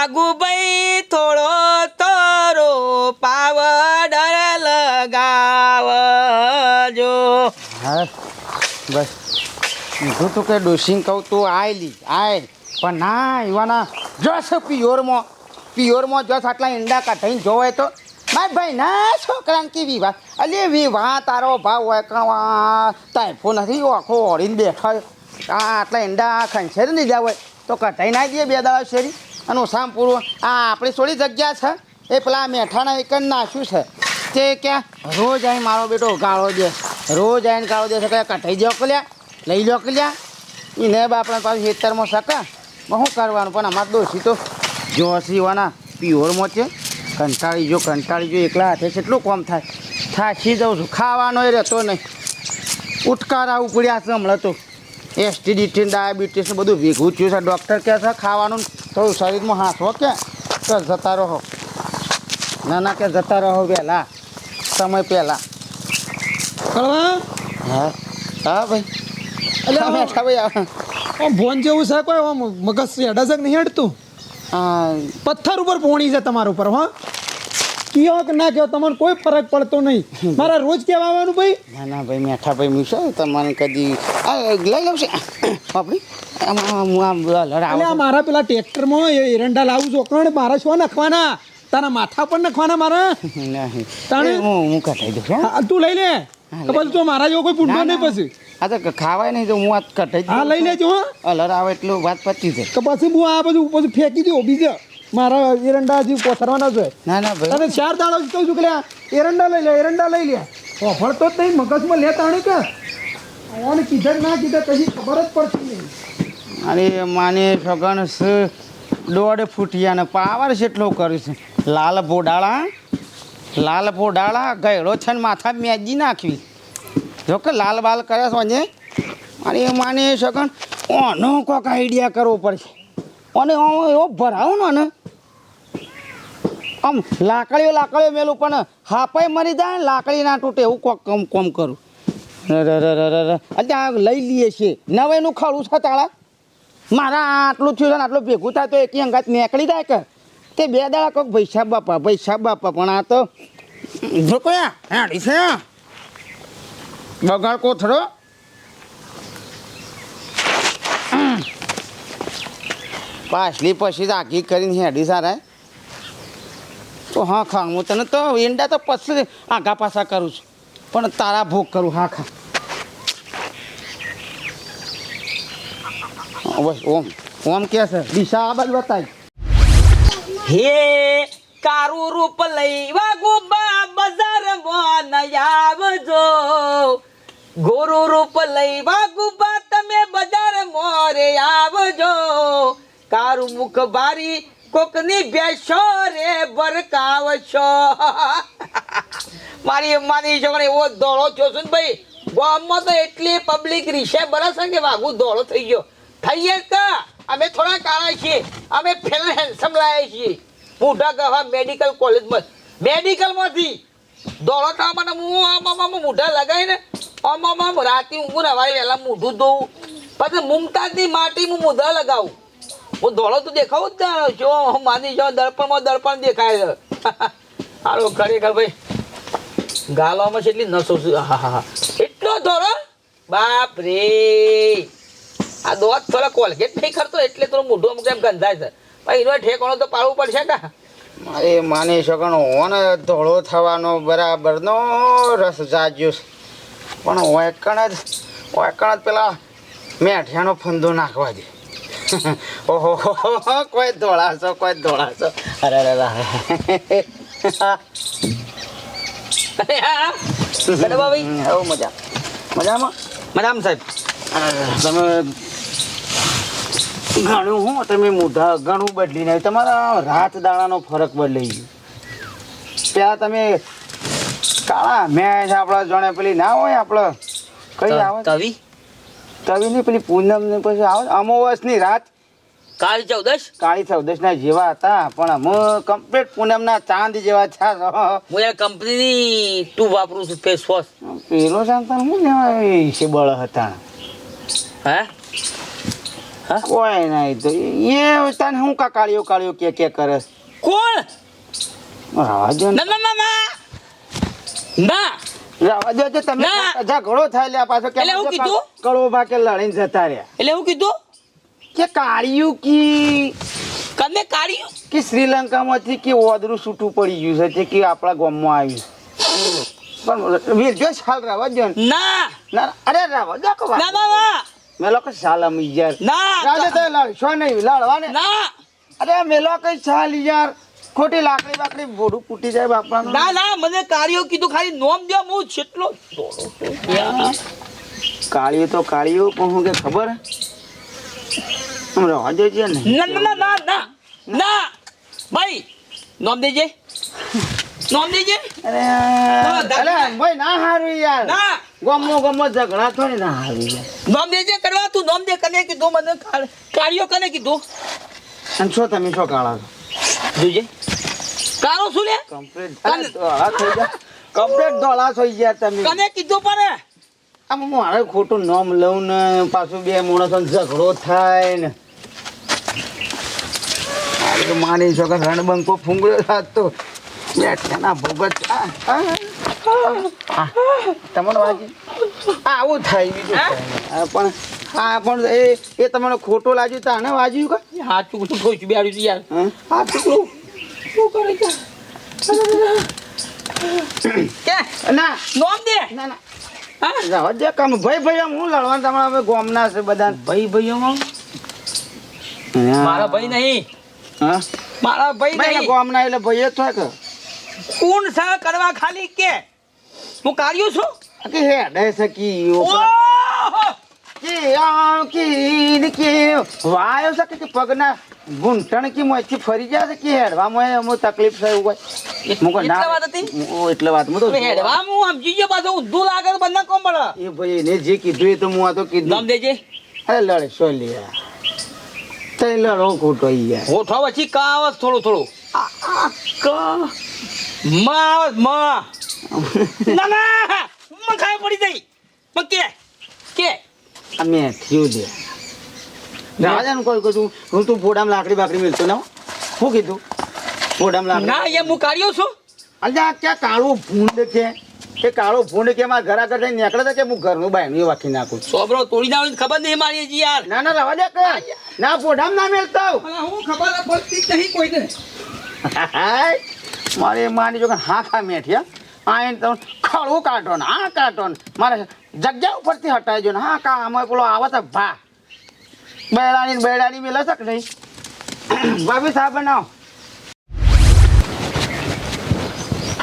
વાઘુભાઈ થોડો તરો પાવડર લગાવજો. હા, બસ. કીધું તું કે ડોસિંગ કહું તું આય લી, આય. પણ ના એવાના જોશ પિયોરમાં પિયોરમાં જોશ આટલા ઈંડા કાઢીને જોવાય તો માર ભાઈ ના છોકરાને કેવી વાત? અલે વિવાહ તારો ભાવ હોય કવા તાઇફો નથી આખો ઓળીને બેઠો આટલા ઈંડા ખંચેરી નહીં જાવ હોય તો કઢાઈ ના દે બે દાડા શેરી. અને સામ પૂરું આ આપણી થોડી જગ્યા છે. એ પેલા મેઠાના એક જ નાખ્યું છે. તે ક્યાં રોજ આવીને મારો બેટો ગાળો દે. રોજ આવીને ગાળો દે છે. કે કઢાઈ દો કલ્યા લઈ લો કલ્યા એને બાપણા પાછું ખેતરમાં સકા શું કરવાનું? પણ અમારે દોષી તો જોશીવાના પ્યોરમાં છે કંટાળી જો કંટાળી જો, એકલા હાથે કેટલું કોમ થાય. થાકી જાઉં છું. ખાવાનો રહેતો નહીં. ઉટકાર આવું પડ્યા છે હમણાં તો. એસટીડીટી ડાયાબિટીસ બધું ભેગું થયું છે. ડૉક્ટર કહે છે ખાવાનું થોડું શરીરમાં હાથવો કે? તો જતા રહો. ના ના કે જતા રહો વહેલા. સમય પહેલાં. કળવા? હા. હા ભાઈ. હા, બેઠા ભાઈ. આમ ભોન જેવું છે કોઈ? આમ મગજ હેડા છે નહીં હેડતું? પથ્થર ઉપર પોણી છે તમારા ઉપર હા. કયો કે ના કયો તમને કોઈ ફરક પડતો નહીં. મારા રોજ કેવા આવવાનું ભાઈ. ના ના ભાઈ મેઠા ભાઈ મૂકશો તમારે કદી લઈ લઉં છે. બાપરી આમાં હું આમ એટલે આ મારા પેલા ટ્રેક્ટરમાં એ એરંડા લાવું છો. કણ મારા શો નાખવાના? તારા માથા પર નાખવાના મારા? તાણે? હું હું કટાઈ દઉં હા, તું લઈ લે. તો પછી તો મારા જેવો કોઈ પૂંડો નહીં પછી. આ તો ખાવાય નહીં તો હું આ કટાઈ હા લઈ લેજો હા. અલર આવે એટલું વાત પતી છે તો પછી હું આ બધું પછી ફેંકી દઉં બીજા. મારા એરંડા હજી પોથરવાના છે. ના ના ભાઈ. તને ચાર દાડો કહું છું કે એરંડા લઈ લે એરંડા લઈ લે. ઓફળતો જ નહીં મગજમાં લેતા તાણે કે? અને કીધા ના કીધા કશી ખબર જ પડતી નહીં. અરે માને સગન સ દોઢ ફૂટિયાને પાવર છે એટલો કર્યું છે. લાલ ભોડાળા લાલ ભોડાળા ગયડો છે ને માથા મેજી નાખવી. જો કે લાલ બાલ કર્યા સોંજે અને એ માને સગન ઓનો કોક આઈડિયા કરવો પડશે. અને એવો ભરાવો ને. આમ લાકડીઓ લાકડીઓ મેલું, પણ હાપાઈ મરી જાય ને લાકડી ના તૂટે એવું કોક કમ કોમ કરું. અત્યારે લઈ લઈએ છીએ નવાઈનું ખરું છે તાળા? મારા આટલું થયું છે ને આટલું ભેગું થાય તો એકી અંગાત નીકળી જાય કે? તે બે દાડા કોક ભૈસા બાપા ભૈસા બાપા, પણ આ તો જો કયા હેડી છે બગાડ કોથળો. પાછલી પછી આગી કરીને હેડી સારા તો હા ખા, હું તને તો ઈંડા તો પછી આઘા પાછા કરું છું. પણ તારા ભોગ કરું, હા ખા. બસ, ઓમ. ઓમ કે છે? દિશા આ બાજુ બતાય. હે, કારું રૂપ લઈ વાઘુબા બજારમાં ન આવજો. ગોરુ રૂપ લઈ વાઘુબા તમે બજાર મોરે આવજો. કારું મુખ બારી કોકની બેસો રે બરકાવશો. મારી મારી છોકરી, એવો દોડો થયો છું ને ભાઈ. ગામમાં તો એટલી પબ્લિક રીશે બરાબર કે વાઘુ દોડો થઈ ગયો. થઈએ કા? અમે થોડા કાળા છીએ. અમે ફેલ હેન્ડસમ લાયા છીએ. મોઢા ગવા મેડિકલ કોલેજમાં મેડિકલમાંથી દોડો થવા માટે હું આમ મોઢા લગાવીને આમ આમ રાતે ઊંઘું ને વહેલા મોઢું ધોવું પછી મુમતાજની માટી હું મોઢા લગાવું. હું ધોળો તો દેખાવું જ ને જો, હું માની જો દર્પણમાં દર્પણ દેખાય હાલો, ખરેખર ભાઈ. ગાલવામાં છે એટલી નસો હા હા હા. એટલો ધોળો બાપ રે. આ દોત થોડા કોલગેટ નહીં કરતો, એટલે થોડું મોઢું અમુક એમ ગંધાય છે. ભાઈ, એનો ઠેકાણો તો પાડવું પડશે કા? મારે માની શકણ ઓન ધોળો થવાનો બરાબરનો રસ જાજ્યો પણ ઓકણ જ ઓકણ જ પેલા મેઠિયાનો ફંદો નાખવા દે. ઓહો કોઈ ધોળાશો કોઈ ધોળાશો અરે અરે અરે. ભાઈ હવ મજા. મજામાં? મજામ સાહેબ. તમે ઘણું હું તમે મોઢા ઘણું બદલી નાખ્યું. તમારા રાત દાણાનો ફરક બદલાઈ ગયો. પેલા તમે કાળા મેચ આપણા જોડે પેલી ના હોય આપણે. કઈ આવે? તવી તવીની પેલી પૂનમ ને પછી આવે ને, અમાવસની રાત. કાળી ચૌદશ? કાળી ચૌદશ ના જેવા હતા પણ અમે કમ્પ્લીટ પૂનમના ચાંદ જેવા છા હું એ કંપનીની ટુ વાપરું છું ફેસ વોશ પેલો ચાંદ હું લેવા છે બળ હતા. હે? હા? કોઈ નહીં તો એ તને હું કા કાળિયો કાળિયો કે કે કરે? કોણ? રાવા ના ના ના. ના. દો તો તમે. ઝઘડો થાય લ્યા પાછો. કે હું કીધું? લડીને જતા રહ્યા? એટલે હું કીધું? કે કાળિયું કી કને કે શ્રીલંકામાંથી કે ઓદરું છૂટું પડી ગયું છે કે આપણા ગામમાં આવ્યું પણ વીરજો સાલ રાવા દો ના. ના. અરે રાવા દો કે ના અમી યાર. ના રાજા તો લડશો નહીં લડવાને. ના. અરે મેલો કઈ સાલ યાર. ખોટી લાકડી બાકડી બોડું ફૂટી જાય બાપડાનું ના ના મને કાર્યો કીધું ખાલી નોમ દે હું છેટલો કાળીઓ તો કાળીઓ પણ હું કે ખબર? રહેવા દેજે ને. ના ના ના ના ના ભાઈ નોમ દેજે. નોમ દેજે. અરે અરે ભાઈ ના હારું યાર. ના. ગમો ગમો ઝઘડા થોડી ના હારું યાર. નોમ દેજે કરવા તું નોમ દે કને કીધું મને? કાર્યો કને કીધું? અને છો તમે છો કાળા જોજે. કારો શું લે? કમ્પ્લીટ ધોળા થઈ ગયા. કમ્પ્લીટ ધોળા થઈ ગયા તમે. કને કીધું પડે આમ મારે ખોટું નામ લઉં ને પાછું બે માણસો ઝઘડો થાય ને. તો માની છો કે રણબંકો ફૂંગળ્યો તો બેઠાના ભગત. તમારો આવું થાય બીજું પણ હા પણ એ એ તમને ખોટું લાગ્યું તો આને વાજ્યું કે? હા ચૂકલું કહું બેડ્યું યાર. હં? આ ટુકડું શું કરે છે કે? ના. નોમ દે. ના ના. હા? દે કામ ભાઈ ભાઈ આમ હું લડવાનું તમારા હવે ગોમના છે બધા ભાઈ ભાઈઓમાં મારા ભાઈ નહીં. હા? મારા ભાઈ ભાઈ નહીં. ગોમના એટલે ભાઈ જ થાય કે. કોણ સહ કરવા ખાલી કે? હું કાર્યું છું? કે હેડે છે કી ઓહો! વાયો છે કે પગના ગુંઠણ કી મોથી ફરી જાય કે હેડવામાં અમુ તકલીફ થઈ કોઈ મુકો ના એટલે વાત મુ તો હેડવા મુ સમજી ગયો પાછો ઊંધું લાગે બંને કોમ પડે એ ભાઈ ને જે કીધું એ તો હું આ તો નામ દેજે અરે લડે સો લે તઈ લડો ખોટો યાર હોઠો પછી કા આવે થોડું થોડું આ, કા. માં માં ના ના મખાય પડી જઈ પકે કે કે આ મેં થયું દે રાજાનું કોઈ કીધું હું તું ફોડામાં લાકડી બાકડી મિલતો ના શું કીધું? ફોડામાં ના અહીંયા હું કાઢ્યો છું. અલ્યા ક્યાં કાળો ભૂંડ છે? એ કાળો ભૂંડ કે મારા ઘર આગળ નીકળે છે કે હું ઘરનું બાયનું વાકી નાખું? છું સોબરો તોડી નાખું ખબર નહીં મારી જી યાર. ના ના રવા દે કે. ના ફોડામાં ના મેલતો. હું ખબર પડતી નહીં કોઈને. મારે માની જો કે હા ખા મેઠિયા આ એને તમે ખડું કાઢો ને આ કાઢો ને. મારે જગ્યા ઉપરથી હટાવજો ને. હા, કા, આમાં પેલો આવે છે ભા. બેડાની બેડાની મેલે છે કે નહીં? ભાભી સાહેબ બનાવો?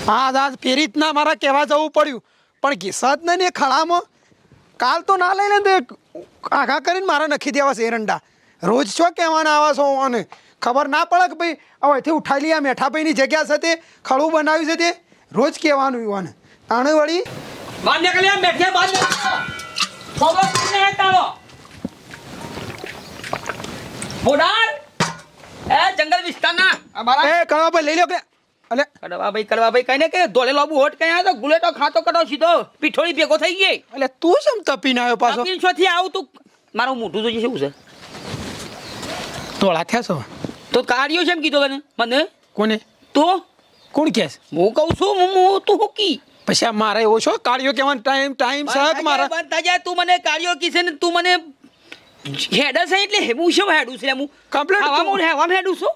હા દાદ ફેરી રીતના મારા કહેવા જવું પડ્યું. પણ ઘીસાત ને ને ખળામાં કાલ તો ના લઈ લે આઘા કરીને મારે નખી દેવા છે એરંડા રોજ છો કહેવાના આવા છો અને ખબર ના પડે કે ભાઈ હવેથી ઉઠાઈ લઈએ મેઠાભાઈની જગ્યા છે તે, ખળું બનાવ્યું છે તે? રોજ કહેવાનું યુવાને. આણે વળી? નીકળ્યા બેઠ્યા બાર નીકળ્યા ખબર કોઈને હે તારો? બોડાર એ જંગલ વિસ્તારના. અમારા એ કરવા ભાઈ લઈ લો કે. અલે. કડવા ભાઈ કડવા ભાઈ કઈને કે ધોલે લોબુ હોટ કઈ તો ગુલેટો ખાતો કડો સીધો પીઠોળી ભેગો થઈ ગઈ. એટલે તું સમ તપીને આવ્યો પાછો? પાછો થી આવું તું. મારું મોઢું જોઈ શું છે? તોળા થયા છો? તો કાર્યો છે એમ કીધો મને મને? કોને? તો? કોણ કેસ હું કહું છું હું હું તું હોકી પછી આ મારે એવો છો? કાળિયો કેવાનો ટાઈમ ટાઈમ સક મારા બંધ થઈ જાય તું મને કાર્યો કીશે ને તું મને હેડ છે એટલે હું શું હેડું છે હું કમ્પ્લીટ હવા હું હેવા હેડું છું?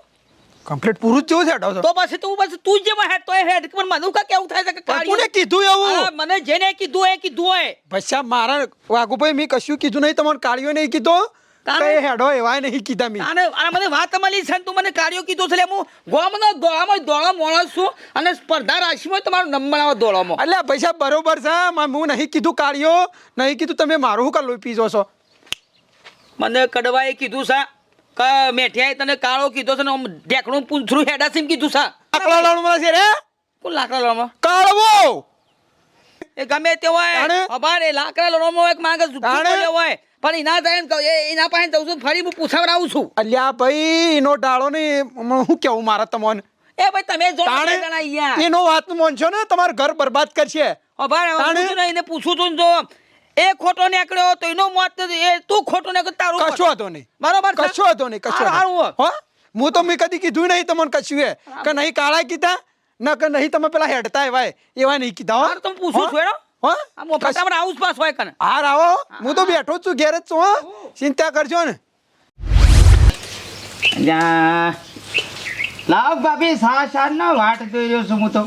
કમ્પ્લીટ પૂરું જ જેવું છે. અઢારસો. તો પછી તું બસ તું જ જેમાં હેડ તો હેડ. પણ મને કા કેવું થાય છે કે પણ કોને કીધું એવું? મને જેને કીધું એ કીધું હોય. પછી મારા વાઘુભાઈ મેં કશું કીધું નહીં તમારે કાળિયો નહીં કીધો? તારે? હેડો એવાય નહીં કીધા મેં. અને આ મને વાત મળી છે તું મને કાર્યો કીધું છે હું ગોમનો દોડામાં દોડા માણસ છું અને સ્પર્ધા રાશિમાં તમારો નંબર આવે દોડામાં. એટલે પૈસા બરોબર છે હું નહીં કીધું કાળિયો નહીં કીધું તમે મારું શું કાલું પીજો છો? મને કડવાએ કીધું છે કે મેઠિયાએ તને કાળો કીધો છે ને આમ ઢેકણું પૂંછરું હેડાસીમ કીધું છે. લાવવાનું મને છે રે? કોણ લાકડા લડવામાં કાળવો! એ ગમે તે હોય અભારે લાકડા લડવામાં એક માંગે તાણે? હોય. પણ એના ને કહું, એના પાસે જઉં છું ફરી હું પૂછાવડાવું છું. અલ્યા ભાઈ એનો ડાળો ને હું કેવું મારા તમને? એ ભાઈ તમે જો એનો વાત માનશો ને તમારું ઘર બરબાદ કરશે. પૂછું એને પૂછું છું જો એ ખોટો નીકળ્યો તો એનો મોત એ તું ખોટો નીકળ્યો તારું. કશો હતો નહીં. બરોબર? કશો હતો નહીં કશો. હો? હું તો મેં કદી કીધું નહીં તમને કશું એ. કે નહીં કાળા કીધા ન કે નહીં તમે પેલા હેડતા એવા એવા નહીં કીધા હો. તમે પૂછું છું, હેડો. હો? આ મોફત તમારે આવું જ પાસ હોય કને. હાર આવો. હું તો બેઠો જ છું ઘેર જ છું હો. ચિંતા કરજો ને. લાવ ભાભી સા સાર ના વાટ જોઈ રહ્યો છું હું તો.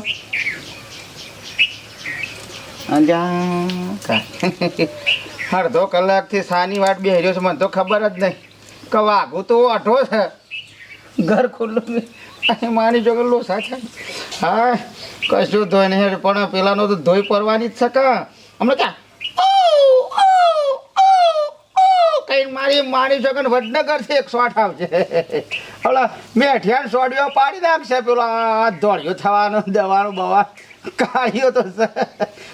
અડધો કલાકથી સાની વાટ બેહી રહ્યો છું. મને તો ખબર જ નહીં. કે વાઘું તો અઢો છે. ઘર ખુલ્લું નહીં. અહીં લો સાચા છે. હા, કશું ધોઈ નહીં પણ પેલાનો તો ધોઈ પડવાની જ શકા કે. હમણાં ક્યાં મારી મારી શકન વડનગરથી એક શોટ આવશે હલા મેઠિયાન સોડિયો પાડી નાખશે પેલો આ દોડ્યો થવાનો, દવાનો, બવા. કાળીઓ તો છે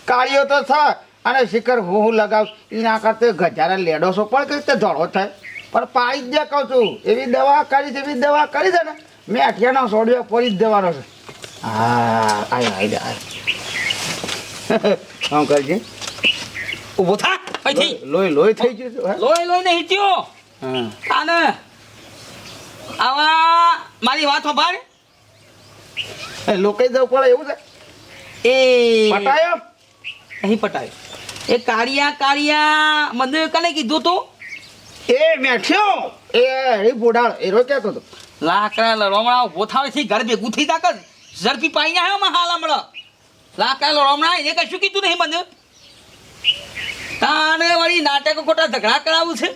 કાળીઓ તો છે અને શિખર હું લગાવ, એના કરતે ગજારા લેડો છો પણ કઈ રીતે ધોળો થાય? પણ પાડી જ દે કહું છું, એવી દવા કરી છે, એવી દવા કરી છે ને. મેઠિયાનો સોડિયો પડી જ દેવાનો છે. હા આય આય આય. આમ કરજે. ઊભો થા અહીંથી. લોહી લોહી થઈ ગયું લોહી લોહી નહીં થયો. હા. આને આવા મારી વાત સંભાળ. એ લોકે જવું પડે એવું છે? એ. પટાયો? અહીં પટાયો. એ કાળિયા કાળિયા મને કને કીધું તું? એ મેઠ્યો. એ એ બોડાળ એ રો કહેતો હતો લાકડા થાવે છે ઘર ભેગું થઈ તાકત ઝડપી પાઈ આવ્યો માં હાલ હમણાં. લાકડા લડવામણા એને કશું કીધું નહીં મને? તાને વળી નાટકો ખોટા ઝઘડા કરાવું છે?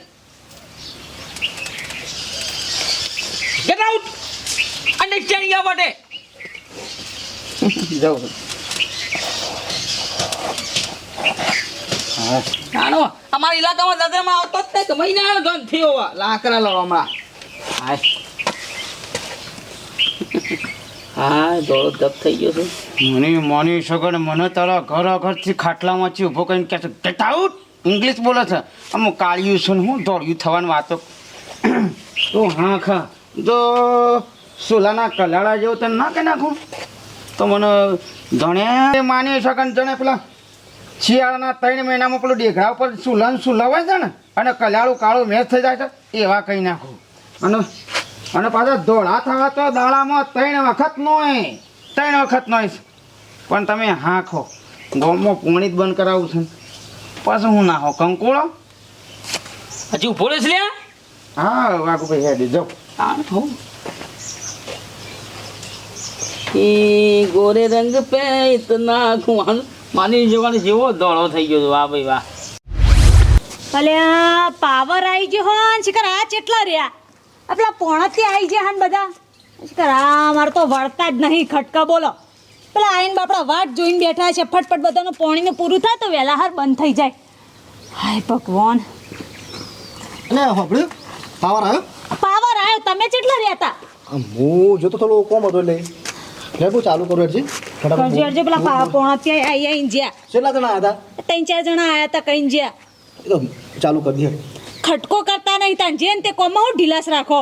ગેટ આઉટ અન્ડરસ્ટેન્ડ યા માટે. જવું જાણો અમારા ઇલાકામાં દાદરામાં આવતો જ નહીં મહિના ધન થયો લાકડા લડવામણા હાય. હા, દોડો ધપ થઈ ગયો છું. મને માની સગડ મને તારા ઘર ઘરથી ખાટલામાંથી ઊભો કરીને કહે છે ગેટ આઉટ ઇંગ્લિશ બોલે છે. આમ કાળિયું છે હું દોડ્યું થવાની વાતો. તો હા ખા. જો સોલાના કલાળા જેવું તને ના કે નાખું? તો મને જણે માની શકન જણે પેલા શિયાળાના ત્રણ મહિનામાં પેલું ડેઘરા ઉપર સુલન સુલાવાય છે ને, અને કલાળું કાળું મેચ થઈ જાય છે, એવા કહી નાખું. અને અને પાછા ધોળા થવા તો દાડામાં ત્રણ વખત નોય. ત્રણ વખત નોય પણ તમે હા ખો ગોમમાં પોણી જ બંધ કરાવું છે. પાછું હું ના હો કંકોળો? હજી ઊભો રહેશ લે હા વાઘુભાઈ હેડી જો. આમ થવું. એ ગોરે રંગ પે ઇતના ખુમાન માની જવાનો જેવો દોડો થઈ ગયો વાહ ભાઈ વાહ. ભલે પાવર આવી ગયો હોન. શિખર આ ચેટલા રહ્યા? આ પેલા પોણાથી આવી ગયા હાન બધા. અમારે તો વળતા જ નહીં ખટકા બોલો. પેલા આઈને બાપડા વાટ જોઈને બેઠા છે ફટફટ બધાનું પોણીનું પૂરું થાય તો વહેલા હાર બંધ થઈ જાય. હાય ભગવાન. એટલે હોબળ્યું પાવર આવ્યો પાવર આવ્યો તમે કેટલા રહેતા હું જોતો થોડો કોમ હતો એટલે. લે બહુ ચાલુ કરું અરજી. ફટાફટ અરજી પેલા પોણા ત્યાં આવી આવીને જ્યાં કેટલા જણા હતા? ત્રણ ચાર જણા આવ્યા હતા કઈ જ્યાં ચાલુ કરી દે. ખટકો કરતા નહીં તાન. જેન તે કોમમાં હું ઢીલાસ રાખો.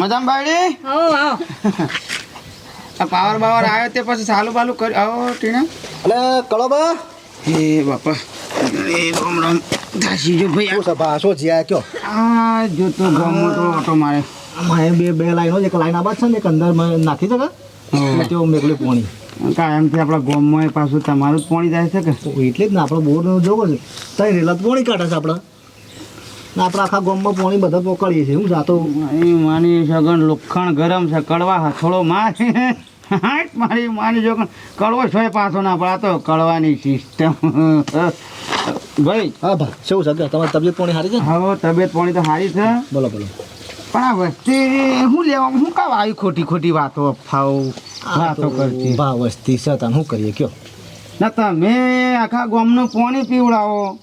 મજામ બાળી હો આવો આ પાવર બાવર આવ્યો તે પછી ચાલુ બાલુ કરી આવો ટીણા. અલે કળો બા હે બાપા. એ રામ રામ. ઘાસી જો ભાઈ. શું છે ભા શું જ્યા કયો? આ જો તો ગમો તો ઓટો મારે. આમાં બે બે લાઈનો છે. એક લાઈન આબાદ છે ને એક અંદરમાં નાખી શકે એટલે તેઓ મેકલી પોણી. કાયમથી આપણા ગોમમાં પાછું તમારું જ પાણી જાય છે કે? એટલે જ ને આપણે બોર જોવો છે ત્યાં રેલા પાણી પોણી કાઢે છે આપણે. આપણે આખા ગોમમાં પોણી બધા પકડીએ છીએ હું જાતો માની સગન લોખંડ ગરમ છે કડવા હથોડો મારે હાટ મારી માની જોગન કડવો છો પાછો ના આ તો કડવાની સિસ્ટમ ભાઈ. હા ભાઈ શું છે તમારે તબિયત પોણી સારી છે? હા હવે તબિયત પાણી તો સારી છે. બોલો બોલો. પણ આ વસ્તી શું લેવા શું કામ આવી ખોટી ખોટી વાતો અફાવ વાતો તો કરતી ભા વસ્તી છે શું કરીએ કયો? ના તમે આખા ગામનું પાણી પીવડાવો.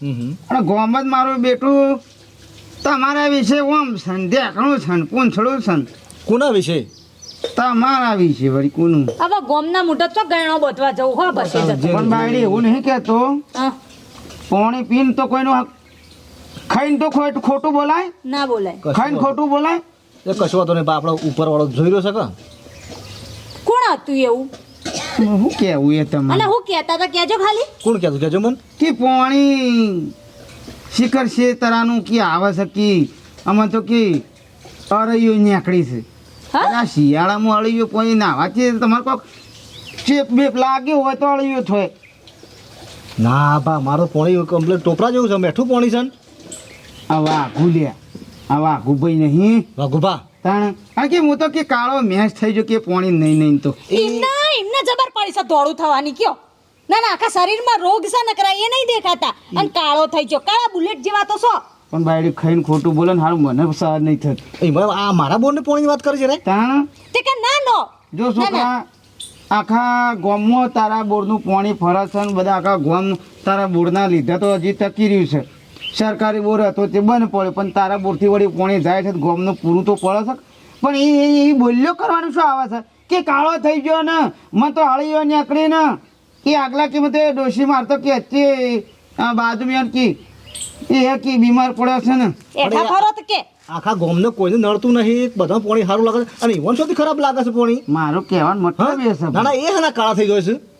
અને ગોમ જ મારું બેટું. તમારા વિશે ઓમ છન ને દેખણું છન પૂંછડું છન. કોના વિશે? તમારા વિશે વળી કોનું? હવે ગોમના મોટા તો ગણો બધવા જવું હો બસ પણ બાયડી એવું નહીં કહેતો. પાણી પીને તો કોઈનું હક- ખાઈને તો ખોટ- ખોટું બોલાય? ના બોલાય. ખાઈને ખોટું બોલાય? એ કશું તો નહીં આપણે ઉપર વાળો જોઈ રહ્યો છે કે? કોણ હતું એવું? શું કહેવું એ અને તમારે હું કહેતા હતા કહેજો ખાલી. કોણ કહેતું? કેજો મન. કે પાણી શિખર છે તરાનું કે આવે છે કે? અમે તો કે અરૈયો નીકળી છે. હા? આ શિયાળામાં અળૈયો પાણી નાવા છે તમારે કોઈક ચેપ બેપ લાગ્યો હોય તો અળૈયો થાય ના બા મારો પોણી કમ્પ્લીટ ટોપરા જેવું છે. મેઠું પોણી છે ને. આ વાઘુ લે આ વાઘુ ભાઈ નહીં. વાઘુભા. તાણ કારણ કે હું તો કે કાળો મેચ થઈ ગયો કે પોણી નહીં નહીં તો. એમના એમને જબર પડી છે દોડું થવાની કયો. ના ના આખા શરીરમાં રોગ છે નકરા એ નહીં દેખાતા. અને કાળો થઈ ગયો. કાળા બુલેટ જેવા તો છો. પણ બાયડી ખાઈને ખોટું બોલે ને હારું મને સહન નહીં એ એમાં આ મારા બોનને પોણીની વાત કરે છે રે? તાણ તે કે ના નો. જો ના, છોકરા આખા ગોમો તારા બોરનું પાણી ફરસ ને બધા આખા ગોમ તારા બોરના લીધે તો હજી તકી રહ્યું છે. સરકારી બોર હતો તે બંધ પડ્યો પણ તારા બોરથી વળી કોણે જાય છે ગોમનું પૂરું તો પડે છે. પણ એ એ- એ બોલ્યો કરવાનું શું આવે છે? કે કાળો થઈ ગયો ને મને તો હળીયો નીકળી ને. એ આગલા કિંમતે ડોશી મારતો કે અચ્છે આ બાજુમાં કી એ કે બીમાર પડ્યો છે ને. કે? આખા ગામને કોઈને નડતું નહીં બધા પોણી સારું લાગે છે. અને ઈવન સૌથી ખરાબ લાગે છે પોણી. મારો કહેવાનો? મતલબ એ છે. ના ના એ હના કાળા થઈ ગયો છે.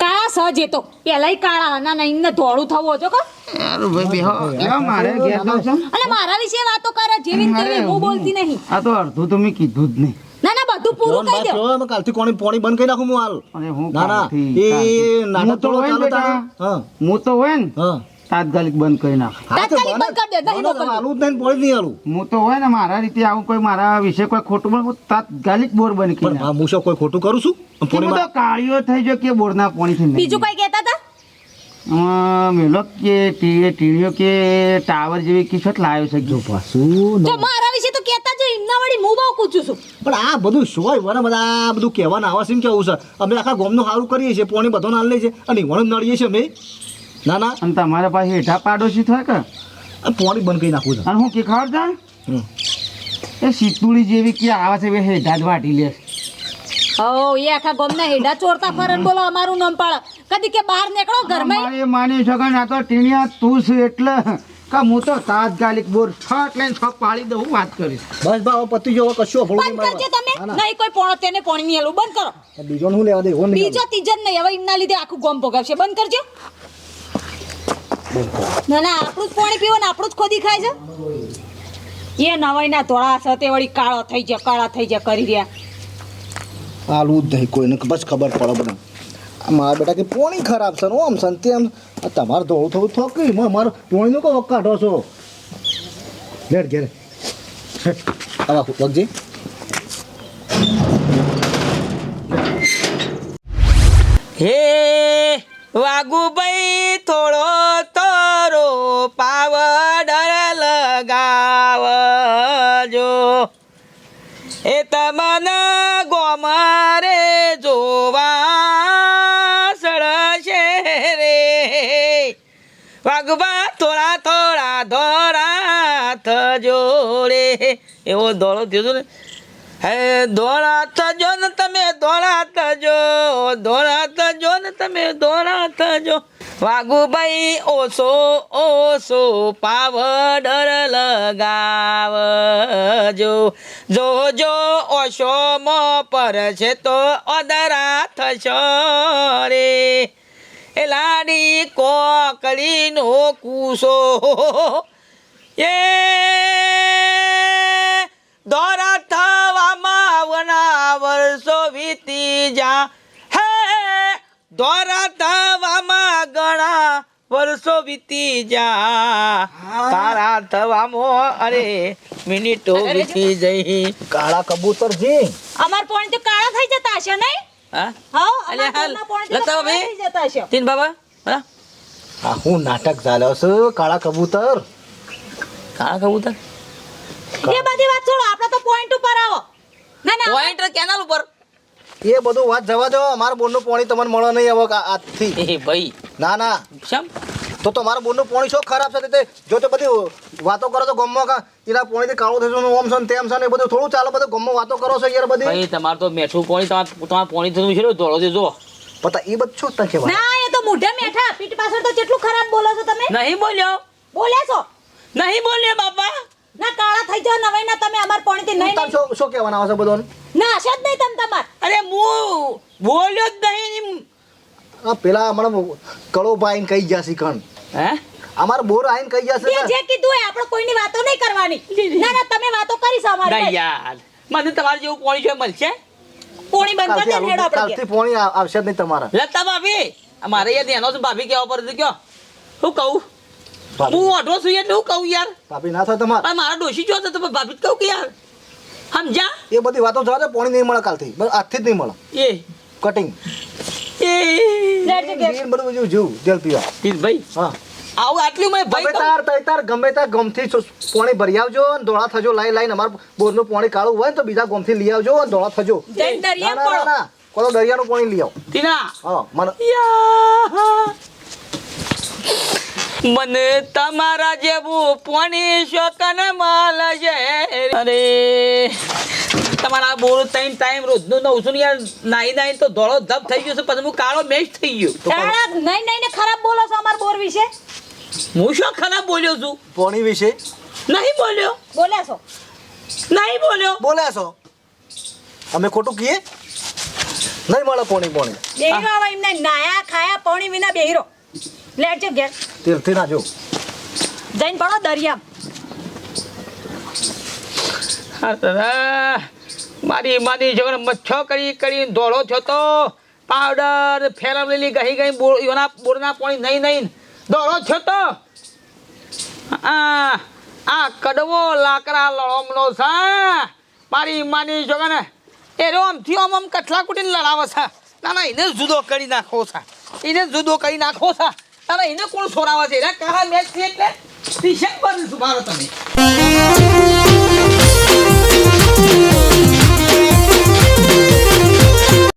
કાળા સજ એ તો. પેલાય કાળા ના ના એમને દોડું થવું જો કો ભાઈ બેહો મારે ઘેર વિશે વાતો કરે જેવી તેવી હું બોલતી નહીં. આ તો અડધું તો મેં કીધું જ નહીં. ના ના બધું પૂરું કહી દો. અમે કાલથી કોણી પોણી બંધ કરી નાખું હું હાલ. ના ના એ. નાટક હોય ને ચાલુ. હા. હું તો હોય ને હા. તાત્કાલિક બંધ કરી નાખે. તાત્કાલિક બંધ કરી દે, નહીં ના, ના, આલું નહીં પોણી નહીં આલું હું તો હોય ને મારા રીતે આવું કોઈ મારા વિશે કોઈ ખોટું બોલે તાત્કાલિક બોર બંધ કરી પણ હું શું કોઈ ખોટું કરું છું? કે તો કાળીઓ થઈ ગયો કે બોરના પાણીથી થી બીજું કઈ કહેતા હતા? મેલો કે કે ટાવર જેવી કિશોટ લાવ્યો છે જો પાછું જો મારા વિશે તો કહેતા જો એમના વળી હું બહુ પૂછું છું. પણ આ બધું શોય વરે બધા આ બધું કહેવાના આવા છે કેવું છે? અમે આખા ગામનું સારું કરીએ છીએ પોણી બધો ના લે છે અને ઈવણ નડીએ છીએ અમે. ના ના. અને તમારા પાસે હેઠા પાડોશી થાય કે? પોણી બંધ કરી નાખું છે. અને હું કે ખબર છે? એ સીતુડી જેવી કે આવે છે એ હેઠા જ વાટી લે ઓ એ આખા ગામના હેડા ચોરતા ફરન બોલો અમારું નામ પાડે. કદી કે બહાર નીકળો ઘરમાં? મારી માની શકો ના તો ટીણિયા તું છે એટલે કે હું તો તાત્કાલિક બોર છટ લઈને છ પાડી દઉં વાત કરીશ. બસ બા પતી હવે કશું અભળું બંધ કરજો તમે. નહીં કોઈ પોણો તેને પોણી નહીં હેલું બંધ કરો. બીજો હું લેવા દે એવો નહીં બીજો ત્રીજો નહીં હવે ઇન્ના લીધે આખું ગોમ ભોગાવશે. બંધ કરજો. ના ના આપણું જ પાણી પીવો ને આપણું જ ખોદી ખાય છે. એ નવાઈના ધોળા છે તે વળી કાળો થઈ જાય કાળા થઈ જાય કરી રહ્યા. આલુ જ નહીં કોઈને બસ ખબર પડે બધા મારા બેટા કે પોણી ખરાબ છે ને ઓમ છે તેમ. તમારે ધોળું થોડું થોકી મારે પોણીનું કહો કાઢો છો? ઘેર ઘેર. આવા વગજી. હે વાગુભાઈ થોડો તરો પાવડર લગાવજો. એ તમને ગોમારે જોવા સળશે રે. વાગવા થોડા થોડા ધોરા થજો રે. એવો દોડો થયો ને? હે દોડા થજો ને તમે દોડા થજો દોડા થજો ને તમે દોડા થજો. વાગુભાઈ ઓછો ઓછો પાવડર લગાવજો. જોજો ઓછો મો પર છે તો અદરા થશો રે. એ લાડી કોકડીનો કૂસો. એ દોરા થવામાં આવના વર્ષો વીતી જા. દોરા થવામાં ઘણા વર્ષો વીતી જા. તારા થવામાં અરે મિનિટો વીતી જઈ. કાળા કબૂતર જી. અમાર પોણી તો કાળા થઈ જતા હશે નહીં? હા? હા અલે હાલ, લતા કાળા ભાઈ. થઈ જતા હશે. તીન બાબા હા? આ હું નાટક ચાલ્યો છે કાળા કબૂતર. કાળા કબૂતર? એ બધી વાત છોડો આપણે તો પોઈન્ટ ઉપર આવો. ના ના પોઈન્ટ કેનાલ ઉપર? એ બધું વાત જવા દો. મારા બોનનું પાણી તમને મળે નહીં હવે આ- આજથી. ભાઈ. ના ના. શમ? તો તમારા બોનનું પાણી શું ખરાબ છે? તે જો તે બધી વાતો કરો છો ગમમાં કા એના પાણીથી કાળું થશે ને ઓમ છે તેમ છે એ બધું થોડું ચાલે બધું ગમમાં વાતો કરો છો યાર બધી. ભાઈ તમારે તો મેઠું પાણી તમારે તમારે પાણી થતું છે ધોળો દેજો પતા એ બધું શું તકે ના એ તો મોઢે મેઠા. પીઠ પાછળ તો કેટલું ખરાબ બોલો છો તમે? નહીં બોલ્યો. બોલ્યા છો? નહીં બોલ્યો બાપા. ના કાળા થઈ જાવ નવાઈ ના તમે અમાર પોણીથી નહીં શું શું કહેવાના આવશે બધું ના છે જ નહીં તમ તમાર. અરે હું બોલ્યો જ નહીં. આ પેલા અમારા કળો આઈને કહી ગયા કણ હે? અમાર બોર આઈને કહી ગયા તે છે જે કીધું એ આપણે કોઈની વાતો નહીં કરવાની. ના ના તમે વાતો કરી છો ના યાર. મને તમારે જેવું પોણી છે મળશે? પોણી બંધ કરી દે હેડો આપણે કાલથી પોણી આવશે જ નહીં તમારા. લતા ભાભી મારે યાર એનો જ ભાભી કેવા પડે કયો? શું કહું? હું ઓઢો છું એટલે હું કહું યાર. ભાભી ના થાય તમારે. મારા ડોશી જો તો તમે ભાભી જ કહું કે યાર. સમજા એ બધી વાતો જવા દે પોણી નહીં મળે કાલથી. બસ આજથી જ નહીં મળે. એ. કટિંગ એ. બધું બધું જેવું જેલ પીવા. ભાઈ હા. આવું આટલું મને ભાઈ તાર તઈ તાર ગમે તાર ગમથી પોણી ભરી આવજો અને ધોળા થજો લાઈ લાઈને અમાર બોરનું પોણી કાળું હોય ને તો બીજા ગમથી લઈ આવજો અને ધોળા થજો. ના ના ના કોલો દરિયાનું પાણી લઈ આવો. તીના હા મને. મને તમારા જેવું પોણી શોકન માલ છે અરે તમારા બોલ ટાઈમ ટાઈમ રોજનું નવસો ને યાર નાઈ નાઈ તો ધોળો ધબ થઈ ગયો છે પછી હું કાળો મેચ થઈ ગયો. નહીં નહીં ને ખરાબ બોલો છો અમાર બોર વિશે? હું શું ખરાબ બોલ્યો છું? પોણી વિશે? નહીં બોલ્યો. બોલ્યા છો. નહીં બોલ્યો. બોલ્યા છો? અમે ખોટું કહીએ? નહીં મળે પોણી પોણી. બેહીરો હવે એમને નાયા ખાયા પોણી વિના બેહીરો. લેટ જે ઘેર. તીર્થી ના જો. જઈને પડો દરિયા. અરે, મારી મારી જગન મચ્છો કરી કરી ધોળો થયો તો પાવડર ફેરવેલી ગહી ગઈ બોર એના બોરના પાણી નહીં નહીં. ધોળો થયો તો? આ આ કડવો લાકડા લળમનો છે. મારી માની જગન એ આમ આમ કઠલા કુટીને લડાવે છે. ના ના એને જુદો કરી નાખો છે. એને જુદો કરી નાખો છે. ના એને કોણ છોડાવે છે? એના કહા મેચ એટલે ટી-શર્ટ મારો સુભારો તમે.